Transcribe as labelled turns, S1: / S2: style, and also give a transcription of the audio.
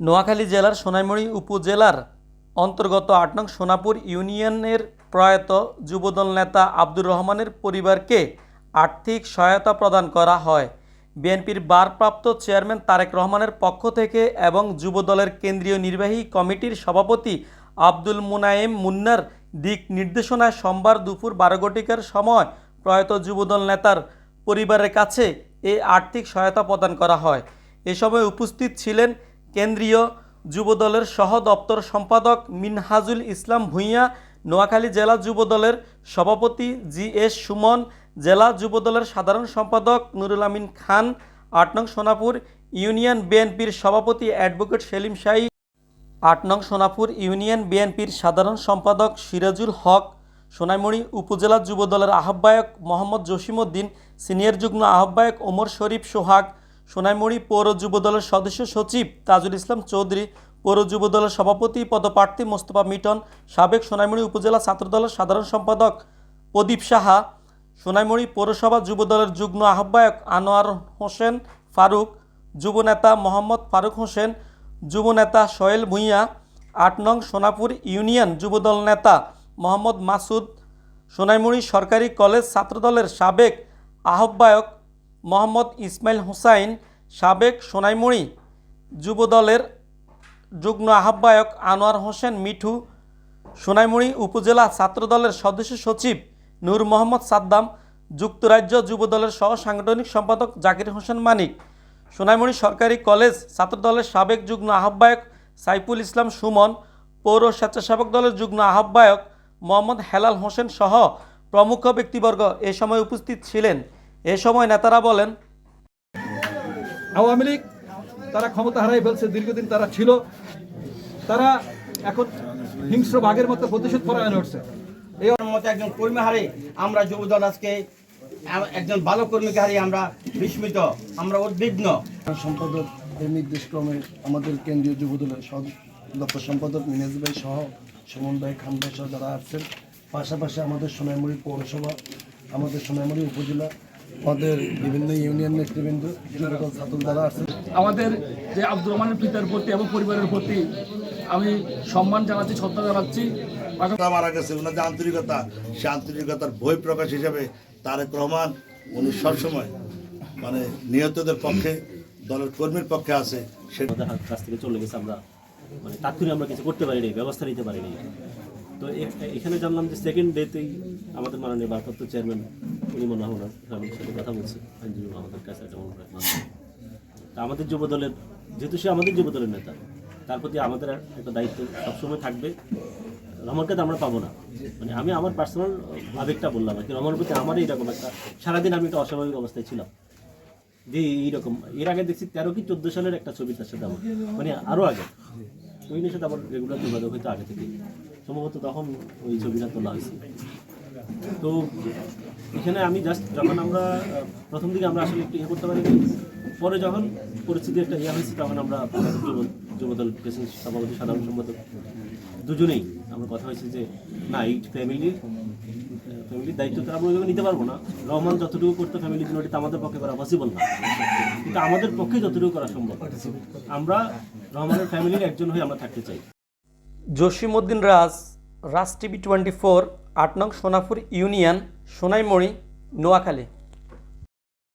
S1: নোয়াখালী জেলার সোনাইমুড়ি উপজেলার অন্তর্গত আট নং সোনাপুর ইউনিয়নের প্রয়াত যুবদল নেতা আব্দুর রহমানের পরিবারকে আর্থিক সহায়তা প্রদান করা হয়। বিএনপির বারপ্রাপ্ত চেয়ারম্যান তারেক রহমানের পক্ষ থেকে এবং যুবদলের কেন্দ্রীয় নির্বাহী কমিটির সভাপতি আব্দুল মুনায়েম মুন্নার দিক নির্দেশনায় সোমবার দুপুর বারো ঘটিকার সময় প্রয়াত যুবদল নেতার পরিবারের কাছে এই আর্থিক সহায়তা প্রদান করা হয়। এ সময় উপস্থিত ছিলেন কেন্দ্রীয় যুবদলের সহ দপ্তর সম্পাদক মিনহাজুল ইসলাম ভূঁইয়া, নোয়াখালী জেলা যুবদলের সভাপতি জি এস সুমন, জেলা যুবদলের সাধারণ সম্পাদক নুরুল আমিন খান, আট নং সোনাপুর ইউনিয়ন বিএনপির সভাপতি অ্যাডভোকেট সেলিম শাহী, আট নং সোনাপুর ইউনিয়ন বিএনপির সাধারণ সম্পাদক সিরাজুল হক, সোনাইমুড়ি উপজেলা যুবদলের আহ্বায়ক মোহাম্মদ জসিমউদ্দিন, সিনিয়র যুগ্ম আহ্বায়ক ওমর শরীফ সোহাগ সোনাইমুড়ি পৌর যুবদলের সদস্য সচিব তাজুল ইসলাম চৌধুরী, পৌর যুবদলের সভাপতি, পদপ্রার্থী মোস্তফা মিটন, সাবেক সোনাইমুড়ি উপজেলা ছাত্রদলের সাধারণ সম্পাদক প্রদীপ সাহা, সোনাইমুড়ি পৌরসভা যুবদলের যুগ্ম আহ্বায়ক আনোয়ার হোসেন ফারুক যুবনেতা মোহাম্মদ ফারুক হোসেন যুবনেতা সোহেল ভূঁইয়া, আট নং সোনাপুর ইউনিয়ন যুবদল নেতা মোহাম্মদ মাসুদ, সোনাইমুড়ি সরকারি কলেজ ছাত্রদলের সাবেক আহ্বায়ক মোহাম্মদ ইসমাইল হুসাইন, সাবেক সোনাইমুড়ি যুবদলের যুগ্ম আহ্বায়ক আনোয়ার হোসেন মিঠু, সোনাইমুড়ি উপজেলা ছাত্রদলের সদস্য সচিব নূর মোহাম্মদ সাদ্দাম, যুক্তরাজ্য যুবদলের সহ সাংগঠনিক সম্পাদক জাকির হোসেন মানিক, সোনাইমুড়ি সরকারি কলেজ ছাত্রদলের সাবেক যুগ্ম আহ্বায়ক সাইফুল ইসলাম সুমন, পৌর স্বেচ্ছাসেবক দলের যুগ্ম আহ্বায়ক মোহাম্মদ হেলাল হোসেন সহ প্রমুখ ব্যক্তিবর্গ এ সময় উপস্থিত ছিলেন। এ সময় নেতারা বলেন
S2: আওয়ামী লীগ তারা ক্ষমতা হারাই ফেলছে দীর্ঘদিন তারা ছিল। তারা এখন হিংস্র বাঘের মতো প্রতিশোধ পরায়ণ হচ্ছে। এই
S3: আমার মতো একজন কর্মী হারে আমরা যুবদল আজকে একজন ভালো কর্মীকে হারিয়ে আমরা বিস্মিত আমরা উদ্বিগ্ন।
S4: সম্পাদক এর নির্দেশক্রমে আমাদের কেন্দ্রীয় যুবদলের দপ্তর সম্পাদক মিনাজ ভাই সহ সুমন ভাই খান ভাই সহ যারা আসছেন পাশাপাশি আমাদের সোনাইমুড়ি পৌরসভা আমাদের সোনাইমুড়ি উপজেলা আমাদের বিভিন্ন ইউনিয়ন নেতৃবৃন্দ ছাত্র আছেন
S5: আমাদের যে আব্দুর রহমানের পিতার প্রতি এবং পরিবারের প্রতি আমি সম্মান জানাচ্ছি শ্রদ্ধা জানাচ্ছি।
S6: মারা গেছে ওনার যে আন্তরিকতা সে আন্তরিকতার বই প্রকাশ হিসাবে তারেক রহমান উনি সবসময় মানে নিহতদের পক্ষে দলের কর্মীর পক্ষে আছে। সে
S7: হাত কাছ থেকে চলে গেছে আমরা। মানে তাৎক্ষণিক আমরা কিছু করতে পারিনি ব্যবস্থা নিতে পারিনি। এখানে জানলাম যে সেকেন্ড ডেতেই আমাদের মাননীয় ভারপ্রাপ্ত চেয়ারম্যান উনি মনে হয় ওনার সাথে কথা বলছে আইনজীবী আমাদের কাছে তা আমাদের যুব দলের যেহেতু সে আমাদের যুব দলের নেতা, তার প্রতি আমাদের একটা দায়িত্ব সবসময় থাকবে। রহমানকে তো আমরা পাবো না। মানে আমি আমার পার্সোনাল আবেগটা বললাম আর কি। রহমানের প্রতি আমার এইরকম একটা, সারাদিন আমি একটা অস্বাভাবিক অবস্থায় ছিলাম। যে এইরকম, এর আগে দেখছি তেরো কি চোদ্দ সালের একটা ছবি তার সাথে আমার। মানে আরও আগে। ওই সাথে আমার রেগুলার যোগাযোগ হয়তো আগে থেকে সম্ভবত তখন ওই ছবিটা তোলা হয়েছে। তো এখানে আমি জাস্ট যখন আমরা প্রথম দিকে আমরা আসলে একটু ইয়ে করতে পারিনি, পরে যখন পরিস্থিতি একটা ইয়ে হয়েছে, তখন আমরা যুবদল প্রেসিডেন্ট সভাপতি সাধারণ সম্পাদক দুজনেই আমরা কথা হয়েছে যে, না, এই ফ্যামিলির ফ্যামিলির দায়িত্ব তো আমরা ওইভাবে নিতে পারব না। রহমান যতটুকু করতে ফ্যামিলির জন্য এটা আমাদের পক্ষে করা পসিবল না। কিন্তু আমাদের পক্ষে যতটুকু করা সম্ভব। আমরা রহমানের ফ্যামিলির একজন হয়ে আমরা থাকতে চাই।
S1: Jasimuddin Raj Raj TV twenty four আট নং সোনাপুর ইউনিয়ন সোনাইমুড়ি নোয়াখালী।